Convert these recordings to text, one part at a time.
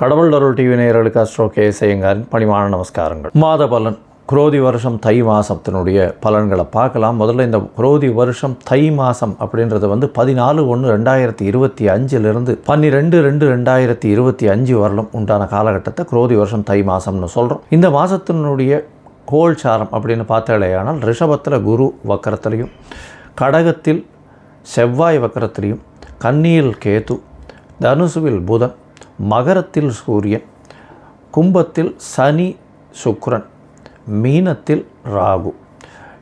கடவுள் அருள் டிவி நேயர்களுக்கு astro K செய்யுங்காரின் பணிவான நமஸ்காரங்கள். மாத பலன் குரோதி வருஷம் தை மாதத்தினுடைய பலன்களை பார்க்கலாம். முதல்ல இந்த குரோதி வருஷம் தை மாதம் அப்படின்றது வந்து பதினாலு ஒன்று ரெண்டாயிரத்தி இருபத்தி அஞ்சிலிருந்து பன்னிரெண்டு ரெண்டு ரெண்டாயிரத்தி இருபத்தி அஞ்சு வரலும் உண்டான காலகட்டத்தை குரோதி வருஷம் தை மாதம்னு சொல்கிறோம் இந்த மாதத்தினுடைய கோல்சாரம் அப்படின்னு பார்த்தாலேயானால் ரிஷபத்தில் குரு வக்கரத்துலையும் கடகத்தில் செவ்வாய் வக்கரத்திலையும் கன்னியில் கேது தனுசுவில் புதன் மகரத்தில் சூரியன் கும்பத்தில் சனி சுக்ரன் மீனத்தில் ராகு.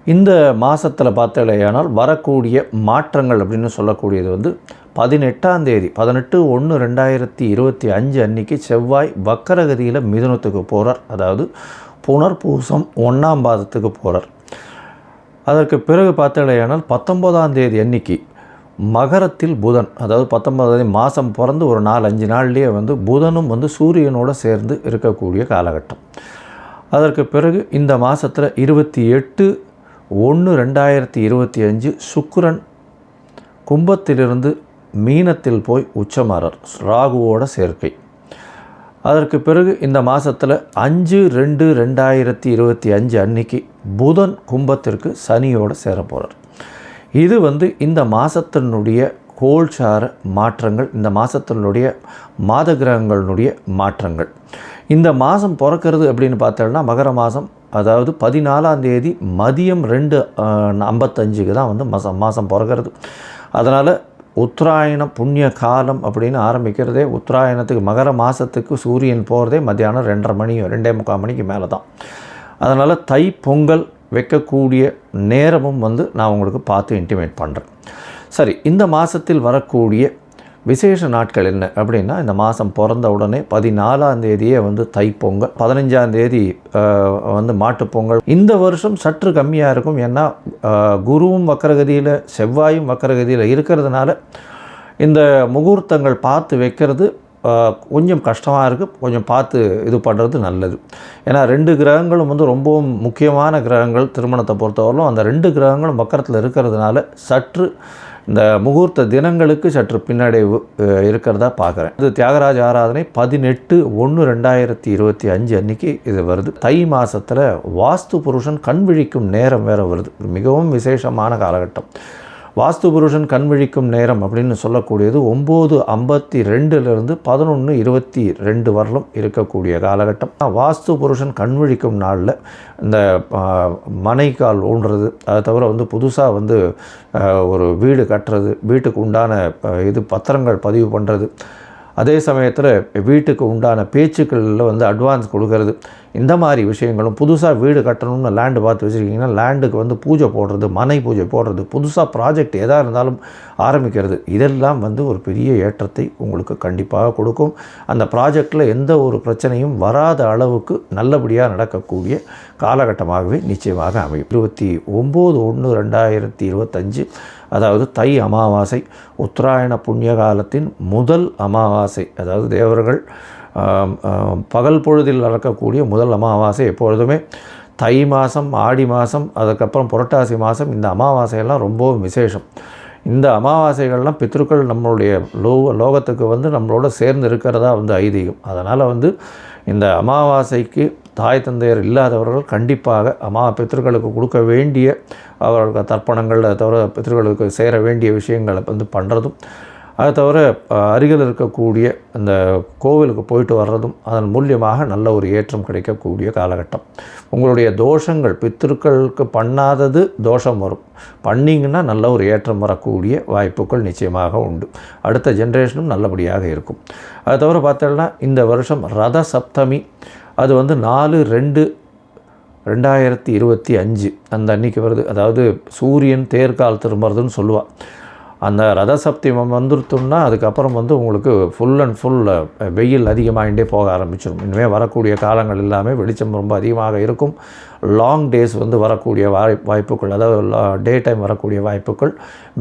இந்த மாதத்தில் பார்த்தாலேயானால் வரக்கூடிய மாற்றங்கள் அப்படின்னு சொல்லக்கூடியது வந்து பதினெட்டாம் தேதி பதினெட்டு ஒன்று ரெண்டாயிரத்தி இருபத்தி அஞ்சு அன்னைக்கு செவ்வாய் வக்கரகதியில் மிதுனத்துக்கு போகிறார் அதாவது புனர்பூசம் ஒன்றாம் பாதத்துக்கு போகிறார் அதற்கு பிறகு பார்த்தாலேயானால் பத்தொம்போதாம் தேதி அன்னைக்கு மகரத்தில் புதன் அதாவது பத்தொன்பதாவது மாதம் பிறந்து ஒரு நாலு அஞ்சு நாள்லேயே வந்து புதனும் வந்து சூரியனோடு சேர்ந்து இருக்கக்கூடிய காலகட்டம். அதற்கு பிறகு இந்த மாதத்தில் இருபத்தி எட்டு ஒன்று ரெண்டாயிரத்தி இருபத்தி அஞ்சு சுக்கரன் கும்பத்திலிருந்து மீனத்தில் போய் உச்சமாறர் ராகுவோட சேர்க்கை. அதற்கு பிறகு இந்த மாதத்தில் அஞ்சு ரெண்டு ரெண்டாயிரத்தி இருபத்தி அஞ்சு அன்னைக்கு புதன் கும்பத்திற்கு சனியோடு சேர போகிறார் இது வந்து இந்த மாதத்தினுடைய கோல்சார மாற்றங்கள் இந்த மாதத்தினுடைய மாத கிரகங்களினுடைய மாற்றங்கள். இந்த மாதம் பிறக்கிறது அப்படின்னு பார்த்தோம்னா மகர மாதம் அதாவது பதினாலாம் தேதி மதியம் ரெண்டு ஐம்பத்தஞ்சுக்கு தான் வந்து மாதம் மாதம் பிறக்கிறது. அதனால் உத்தராயண புண்ணிய காலம் அப்படின்னு ஆரம்பிக்கிறதே உத்தராயணத்துக்கு மகர மாதத்துக்கு சூரியன் போகிறதே மத்தியானம் ரெண்டரை மணி ரெண்டே முக்கால் மணிக்கு மேலே தான் அதனால் தை பொங்கல் வைக்கக்கூடிய நேரமும் வந்து நான் உங்களுக்கு பார்த்து இன்டிமேட் பண்ணுறேன் சரி இந்த மாதத்தில் வரக்கூடிய விசேஷ நாட்கள் என்ன அப்படின்னா இந்த மாதம் பிறந்த உடனே பதினாலாம் தேதியே வந்து தைப்பொங்கல் பதினஞ்சாம் தேதி வந்து மாட்டுப்பொங்கல். இந்த வருஷம் சற்று கம்மியாக இருக்கும். ஏன்னா குருவும் வக்கரகதியில் செவ்வாயும் வக்கரகதியில் இருக்கிறதுனால இந்த முகூர்த்தங்கள் பார்த்து வைக்கிறது கொஞ்சம் கஷ்டமாக இருக்குது கொஞ்சம் பார்த்து இது பண்ணுறது நல்லது. ஏன்னா ரெண்டு கிரகங்களும் வந்து ரொம்பவும் முக்கியமான கிரகங்கள் திருமணத்தை பொறுத்தவரையிலும். அந்த ரெண்டு கிரகங்களும் மக்கரத்தில் இருக்கிறதுனால சற்று இந்த முகூர்த்த தினங்களுக்கு சற்று பின்னடைவு இருக்கிறதா பார்க்குறேன். இது தியாகராஜ ஆராதனை பதினெட்டு ஒன்று ரெண்டாயிரத்தி இருபத்தி அஞ்சு அன்னைக்கு இது வருது. தை மாதத்தில் வாஸ்து புருஷன் கண் விழிக்கும் நேரம் வேறு வருது. மிகவும் விசேஷமான காலகட்டம். வாஸ்து புருஷன் கண் விழிக்கும் நேரம் அப்படின்னு சொல்லக்கூடியது ஒம்பது ஐம்பத்தி ரெண்டுலேருந்து பதினொன்று இருபத்தி ரெண்டு வரலும் இருக்கக்கூடிய காலகட்டம். வாஸ்து புருஷன் கண் விழிக்கும் நாளில் இந்த மனைக்கால் ஊன்றது. அதை தவிர வந்து புதுசாக வந்து ஒரு வீடு கட்டுறது வீட்டுக்கு உண்டான இது பத்திரங்கள் பதிவு பண்ணுறது அதே சமயத்தில் வீட்டுக்கு உண்டான பேச்சுக்களில் வந்து அட்வான்ஸ் கொடுக்கறது. இந்த மாதிரி விஷயங்களும் புதுசாக வீடு கட்டணும்னு லேண்டு பார்த்து வச்சுருக்கீங்கன்னா லேண்டுக்கு வந்து பூஜை போடுறது மனை பூஜை போடுறது புதுசாக ப்ராஜெக்ட் எதாக இருந்தாலும் ஆரம்பிக்கிறது இதெல்லாம் வந்து ஒரு பெரிய ஏற்றத்தை உங்களுக்கு கண்டிப்பாக கொடுக்கும். அந்த ப்ராஜெக்டில் எந்த ஒரு பிரச்சனையும் வராத அளவுக்கு நல்லபடியாக நடக்கக்கூடிய காலகட்டமாகவே நிச்சயமாக அமையும். இருபத்தி ஒம்பது ஒன்று ரெண்டாயிரத்தி இருபத்தஞ்சு அதாவது தை அமாவாசை உத்தராயண புண்ணிய காலத்தின் முதல் அமாவாசை அதாவது தேவர்கள் பகல் பொழுதில் நடக்கக்கூடிய முதல் அமாவாசை எப்பொழுதுமே தை மாதம் ஆடி மாதம் அதுக்கப்புறம் புரட்டாசி மாதம் இந்த அமாவாசையெல்லாம் ரொம்பவும் விசேஷம். இந்த அமாவாசைகள்லாம் பித்ருக்கள் நம்மளுடைய லோ லோகத்துக்கு வந்து நம்மளோட சேர்ந்து இருக்கிறதா வந்து ஐதீகம். அதனால் வந்து இந்த அமாவாசைக்கு தாய் தந்தையர் இல்லாதவர்கள் கண்டிப்பாக அம்மா பித்திருக்களுக்கு கொடுக்க வேண்டிய அவர்களுக்கு தர்ப்பணங்கள் தவிர பித்திருக்களுக்கு சேர வேண்டிய விஷயங்களை வந்து பண்ணுறதும் அதை தவிர அருகில் இருக்கக்கூடிய அந்த கோவிலுக்கு போயிட்டு வர்றதும் அதன் மூலியமாக நல்ல ஒரு ஏற்றம் கிடைக்கக்கூடிய காலகட்டம். உங்களுடைய தோஷங்கள் பித்திருக்களுக்கு பண்ணாதது தோஷம் வரும். பண்ணிங்கன்னா நல்ல ஒரு ஏற்றம் வரக்கூடிய வாய்ப்புகள் நிச்சயமாக உண்டு. அடுத்த ஜென்ரேஷனும் நல்லபடியாக இருக்கும். அதை தவிர பார்த்தோம்னா இந்த வருஷம் ரத சப்தமி அது வந்து நாலு ரெண்டு ரெண்டாயிரத்தி இருபத்தி அஞ்சு அந்த அன்னைக்கு வருது. அதாவது சூரியன் தேர்கால் திரும்புறதுன்னு சொல்லுவாள் அந்த ரத சப்திமம் வந்துருத்தோம்னா அதுக்கப்புறம் வந்து உங்களுக்கு ஃபுல் அண்ட் ஃபுல் வெயில் அதிகமாகிட்டே போக ஆரம்பிச்சிடும் இனிமேல் வரக்கூடிய காலங்கள் எல்லாமே வெளிச்சம் ரொம்ப அதிகமாக இருக்கும். லாங் டேஸ் வந்து வரக்கூடிய வாய் வாய்ப்புகள் அதாவது டே டைம் வரக்கூடிய வாய்ப்புகள்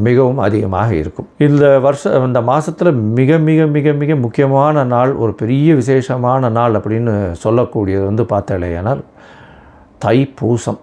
மிகவும் அதிகமாக இருக்கும். இந்த வருஷம் இந்த மாதத்தில் மிக மிக மிக மிக முக்கியமான நாள் ஒரு பெரிய விசேஷமான நாள் அப்படின்னு சொல்லக்கூடியது வந்து பார்த்தாலேயானால் தைப்பூசம்.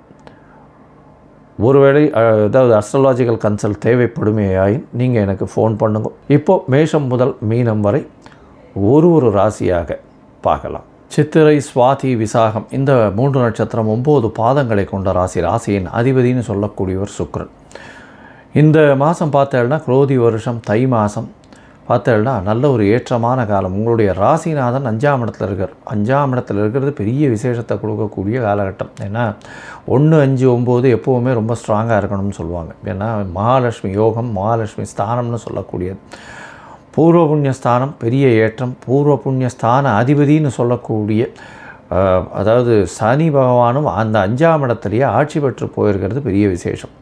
ஒருவேளை அதாவது அஸ்ட்ராலாஜிக்கல் கன்சல்ட் தேவைப்படுமேயாயின் நீங்கள் எனக்கு ஃபோன் பண்ணுங்க. இப்போது மேஷம் முதல் மீனம் வரை ஒரு ஒரு ராசியாக பார்க்கலாம். சித்திரை சுவாதி விசாகம் இந்த மூன்று நட்சத்திரம் ஒம்பது பாதங்களை கொண்ட ராசி ராசியின் அதிபதினு சொல்லக்கூடியவர் சுக்ரன். இந்த மாதம் பார்த்தேன்னா குரோதி வருஷம் தை மாதம் பார்த்தேன்னா நல்ல ஒரு ஏற்றமான காலம். உங்களுடைய ராசிநாதன் அஞ்சாம் இடத்துல இருக்கார். அஞ்சாம் இடத்துல இருக்கிறது பெரிய விசேஷத்தை கொடுக்கக்கூடிய காலகட்டம். ஏன்னா ஒன்று அஞ்சு ஒம்பது எப்போவுமே ரொம்ப ஸ்ட்ராங்காக இருக்கணும்னு சொல்லுவாங்க. ஏன்னா மகாலட்சுமி யோகம் மகாலட்சுமி ஸ்தானம்னு சொல்லக்கூடியது. பூர்வ புண்ணிய ஸ்தானம் பெரிய ஏற்றம். பூர்வ புண்ணிய அதிபதினு அதிபதின்னு சொல்லக்கூடிய அதாவது சனி பகவானும் அந்த அஞ்சாம் இடத்துலேயே ஆட்சி பெற்று போயிருக்கிறது பெரிய விசேஷம்.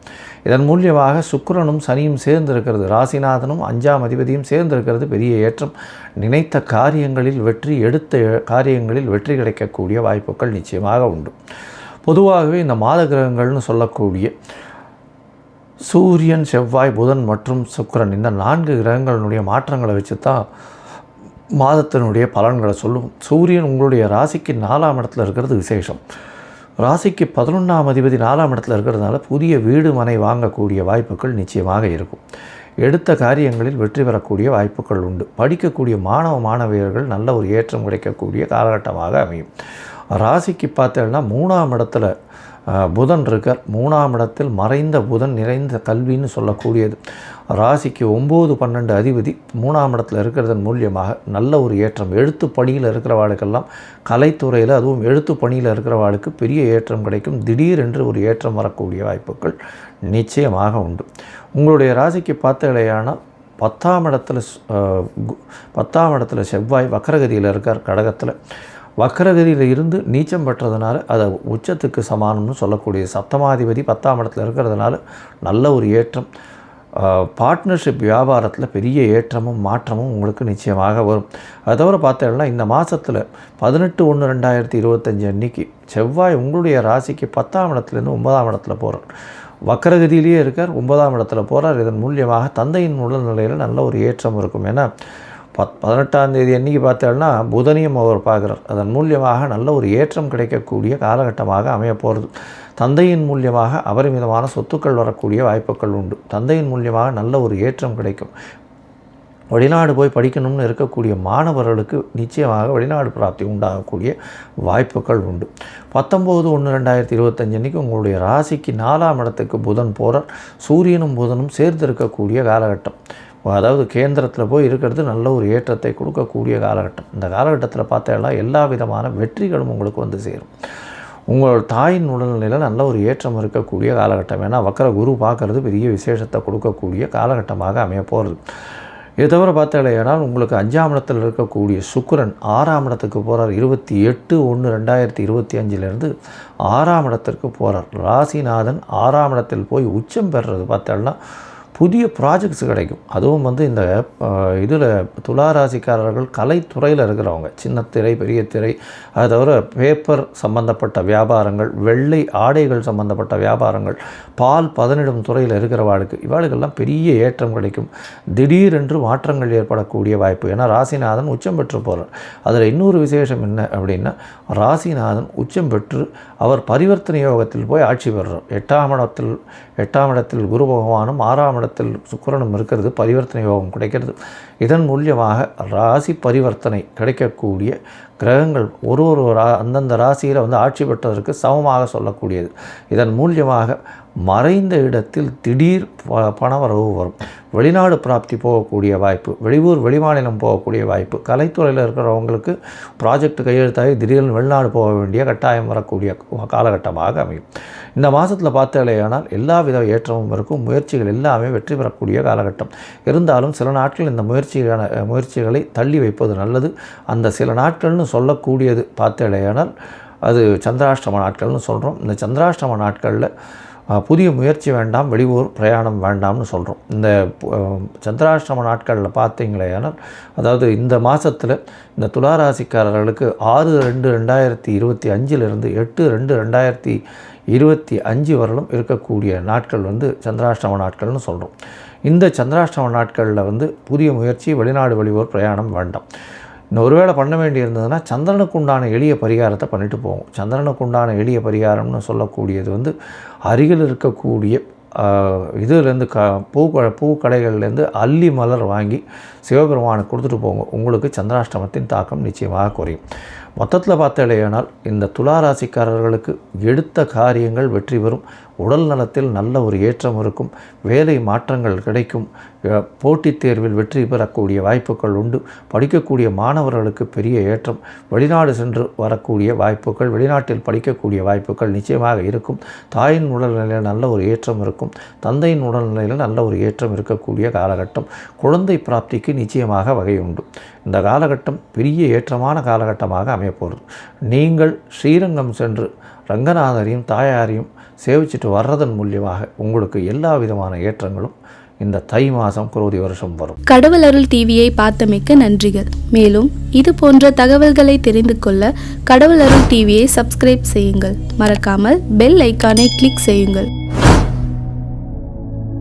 இதன் மூலியமாக சுக்கிரனும் சனியும் சேர்ந்திருக்கிறது ராசிநாதனும் அஞ்சாம் அதிபதியும் சேர்ந்திருக்கிறது பெரிய ஏற்றம். நினைத்த காரியங்களில் வெற்றி எடுத்த காரியங்களில் வெற்றி கிடைக்கக்கூடிய வாய்ப்புகள் நிச்சயமாக உண்டு. பொதுவாகவே இந்த மாத கிரகங்கள்னு சொல்லக்கூடிய சூரியன் செவ்வாய் புதன் மற்றும் சுக்கிரன் இந்த நான்கு கிரகங்களினுடைய மாற்றங்களை வச்சு தான் மாதத்தினுடைய பலன்களை சொல்லுவோம் சூரியன் உங்களுடைய ராசிக்கு நாலாம் இடத்துல இருக்கிறது விசேஷம். ராசிக்கு பதினொன்றாம் அதிபதி நாலாம் இடத்துல இருக்கிறதுனால புதிய வீடு மனை வாங்கக்கூடிய வாய்ப்புகள் நிச்சயமாக இருக்கும். எடுத்த காரியங்களில் வெற்றி பெறக்கூடிய வாய்ப்புகள் உண்டு. படிக்கக்கூடிய மாணவ மாணவியர்கள் நல்ல ஒரு ஏற்றம் கிடைக்கக்கூடிய காலகட்டமாக அமையும். ராசிக்கு பார்த்தேன்னா மூணாம் இடத்துல புதன் இருக்கார். மூணாம் இடத்தில் மறைந்த புதன் நிறைந்த கல்வின்னு சொல்லக்கூடியது. ராசிக்கு ஒம்பது பன்னெண்டு அதிபதி மூணாம் இடத்துல இருக்கிறதன் மூலியமாக நல்ல ஒரு ஏற்றம். எழுத்து பணியில் இருக்கிறவாளுக்கெல்லாம் கலைத்துறையில் அதுவும் எழுத்து பணியில் இருக்கிறவாளுக்கு பெரிய ஏற்றம் கிடைக்கும். திடீரென்று ஒரு ஏற்றம் வரக்கூடிய வாய்ப்புகள் நிச்சயமாக உண்டு. உங்களுடைய ராசிக்கு பார்த்தீங்களேயானால் பத்தாம் இடத்துல பத்தாம் இடத்துல செவ்வாய் வக்கரகதியில் இருக்கார் கடகத்தில். வக்கரகதியில் இருந்து நீச்சம் பெற்றதுனால அதை உச்சத்துக்கு சமானம்னு சொல்லக்கூடிய சப்தமாதிபதி பத்தாம் இடத்துல இருக்கிறதுனால நல்ல ஒரு ஏற்றம். பார்ட்னர்ஷிப் வியாபாரத்தில் பெரிய ஏற்றமும் மாற்றமும் உங்களுக்கு நிச்சயமாக வரும். அதை தவிர பார்த்தோம்னா இந்த மாதத்தில் பதினெட்டு ஒன்று ரெண்டாயிரத்தி இருபத்தஞ்சி அன்னைக்கு செவ்வாய் உங்களுடைய ராசிக்கு பத்தாம் இடத்துலேருந்து ஒன்பதாம் இடத்துல போகிறார் வக்கரகதியிலேயே இருக்கார் ஒன்பதாம் இடத்துல போகிறார் இதன் மூலியமாக தந்தையின் உடல்நிலையில் நல்ல ஒரு ஏற்றம் இருக்கும். ஏன்னா பத் பதினெட்டாம் தேதி அன்றைக்கி பார்த்தோம்னா புதனையும் அவர் பார்க்குறார். அதன் மூலியமாக நல்ல ஒரு ஏற்றம் கிடைக்கக்கூடிய காலகட்டமாக அமையப்போகிறது தந்தையின் மூலியமாக அபரிமிதமான சொத்துக்கள் வரக்கூடிய வாய்ப்புகள் உண்டு. தந்தையின் மூலியமாக நல்ல ஒரு ஏற்றம் கிடைக்கும். வெளிநாடு போய் படிக்கணும்னு இருக்கக்கூடிய மாணவர்களுக்கு நிச்சயமாக வெளிநாடு பிராப்தி உண்டாகக்கூடிய வாய்ப்புகள் உண்டு. பத்தொம்போது ஒன்று ரெண்டாயிரத்தி இருபத்தஞ்சு அன்றைக்கி உங்களுடைய ராசிக்கு நாலாம் இடத்துக்கு புதன் போகிறார் சூரியனும் புதனும் சேர்ந்து இருக்கக்கூடிய காலகட்டம். அதாவது கேந்திரத்தில் போய் இருக்கிறது நல்ல ஒரு ஏற்றத்தை கொடுக்கக்கூடிய காலகட்டம். இந்த காலகட்டத்தில் பார்த்தேன்னா எல்லா விதமான வெற்றிகளும் உங்களுக்கு வந்து சேரும். உங்களோட தாயின் உடல்நிலையில் நல்ல ஒரு ஏற்றம் இருக்கக்கூடிய காலகட்டம். ஏன்னா வக்கர குரு பார்க்கறது பெரிய விசேஷத்தை கொடுக்கக்கூடிய காலகட்டமாக அமைய போகிறது இதை தவிர பார்த்தாலேயானால் உங்களுக்கு அஞ்சாம் இடத்தில் இருக்கக்கூடிய சுக்கிரன் ஆறாம் இடத்துக்கு போகிறார் இருபத்தி எட்டு ஒன்று ரெண்டாயிரத்தி இருபத்தி அஞ்சிலேருந்து ஆறாம் இடத்திற்கு போகிறார் ராசிநாதன் ஆறாம் இடத்தில் போய் உச்சம் பெறுறது பார்த்தாலும் புதிய ப்ராஜெக்ட்ஸ் கிடைக்கும். அதுவும் வந்து இந்த இதில் துளாராசிக்காரர்கள் கலைத்துறையில் இருக்கிறவங்க. சின்ன திரை பெரிய திரை அது தவிர பேப்பர் சம்பந்தப்பட்ட வியாபாரங்கள் வெள்ளை ஆடைகள் சம்பந்தப்பட்ட வியாபாரங்கள் பால் பதனிடும் துறையில் இருக்கிறவாளுக்கு இவாளுக்கெல்லாம் பெரிய ஏற்றம் கிடைக்கும். திடீரென்று மாற்றங்கள் ஏற்படக்கூடிய வாய்ப்பு. ஏன்னா ராசிநாதன் உச்சம் பெற்று போகிறார் அதில் இன்னொரு விசேஷம் என்ன அப்படின்னா ராசிநாதன் உச்சம் பெற்று அவர் பரிவர்த்தனை யோகத்தில் போய் ஆட்சி பெறுறார். எட்டாம் இடத்தில் எட்டாம் இடத்தில் குரு பகவானும் ஆறாம் இடத்தில் சுக்கிரனும் இருக்கிறது பரிவர்த்தனை யோகம் கிடைக்கிறது. இதன் மூலியமாக ராசி பரிவர்த்தனை கிடைக்கக்கூடிய கிரகங்கள் ஒரு ஒரு ரா அந்தந்த ராசியில் வந்து ஆட்சி பெற்றதற்கு சமமாக சொல்லக்கூடியது. இதன் மூலியமாக மறைந்த இடத்தில் திடீர் ப பணவரவு வரும். வெளிநாடு பிராப்தி போகக்கூடிய வாய்ப்பு வெளியூர் வெளிமாநிலம் போகக்கூடிய வாய்ப்பு கலைத்துறையில் இருக்கிறவங்களுக்கு ப்ராஜெக்ட் கையெழுத்தாகி திடீர்னு வெளிநாடு போக வேண்டிய கட்டாயம் வரக்கூடிய காலகட்டமாக அமையும். இந்த மாதத்தில் பார்த்தாலேயானால் எல்லா வித ஏற்றமும் இருக்கும். முயற்சிகள் எல்லாமே வெற்றி பெறக்கூடிய காலகட்டம். இருந்தாலும் சில நாட்கள் இந்த முயற்சியான முயற்சிகளை தள்ளி வைப்பது நல்லது. அந்த சில நாட்கள்னு சொல்லக்கூடியது பார்த்தாலேயானால் அது சந்திராஷ்டம நாட்கள்னு சொல்கிறோம் இந்த சந்திராஷ்டம நாட்களில் புதிய முயற்சி வேண்டாம் வெளியூர் பிரயாணம் வேண்டாம்னு சொல்கிறோம் இந்த சந்திராஷ்டம நாட்களில் பார்த்தீங்களேனால் அதாவது இந்த மாதத்தில் இந்த துளாராசிக்காரர்களுக்கு ஆறு ரெண்டு ரெண்டாயிரத்தி இருபத்தி அஞ்சிலிருந்து எட்டு ரெண்டு ரெண்டாயிரத்தி இருபத்தி அஞ்சு வரலும் இருக்கக்கூடிய நாட்கள் வந்து சந்திராஷ்டம நாட்கள்னு சொல்கிறோம் இந்த சந்திராஷ்டம நாட்களில் வந்து புதிய முயற்சி வெளிநாடு வெளியூர் பிரயாணம் வேண்டாம். இன்னும் ஒருவேளை பண்ண வேண்டியிருந்ததுன்னா சந்திரனுக்கு உண்டான எளிய பரிகாரத்தை பண்ணிட்டு போவோம். சந்திரனுக்கு உண்டான எளிய பரிகாரம்னு சொல்லக்கூடியது வந்து அருகில் இருக்கக்கூடிய இதுலேருந்து க பூ பூ கடைகள்லேருந்து அல்லி மலர் வாங்கி சிவபெருமானுக்கு கொடுத்துட்டு போங்க. உங்களுக்கு சந்திராஷ்டமத்தின் தாக்கம் நிச்சயமாக குறையும். மொத்தத்தில் பார்த்தாலேயானால் இந்த துளாராசிக்காரர்களுக்கு எடுத்த காரியங்கள் வெற்றி பெறும். உடல் நலத்தில் நல்ல ஒரு ஏற்றம் இருக்கும். வேலை மாற்றங்கள் கிடைக்கும். போட்டித் தேர்வில் வெற்றி பெறக்கூடிய வாய்ப்புகள் உண்டு. படிக்கக்கூடிய மாணவர்களுக்கு பெரிய ஏற்றம். வெளிநாடு சென்று வரக்கூடிய வாய்ப்புகள் வெளிநாட்டில் படிக்கக்கூடிய வாய்ப்புகள் நிச்சயமாக இருக்கும். தாயின் உடல்நிலையில் நல்ல ஒரு ஏற்றம் இருக்கும். தந்தையின் உடல்நிலையில் நல்ல ஒரு ஏற்றம் இருக்கக்கூடிய காலகட்டம். குழந்தை பிராப்திக்கு நிச்சயமாக வகை உண்டு. இந்த காலகட்டம் பெரிய ஏற்றமான காலகட்டமாக அமையப்போகிறது. நீங்கள் ஸ்ரீரங்கம் சென்று ரங்கநாதரையும் தாயாரையும் சேவிச்சிட்டு வர்றதன் மூலியமாக உங்களுக்கு எல்லா விதமான ஏற்றங்களும் இந்த தை மாதம் குரோதி வருஷம் வரும். கடவுள் அருள் டிவியை பார்த்தமைக்க நன்றிகள். மேலும் இது போன்ற தகவல்களை தெரிந்து கொள்ள கடவுள் அருள் டிவியை சப்ஸ்கிரைப் செய்யுங்கள். மறக்காமல் பெல் ஐக்கானை கிளிக் செய்யுங்கள்.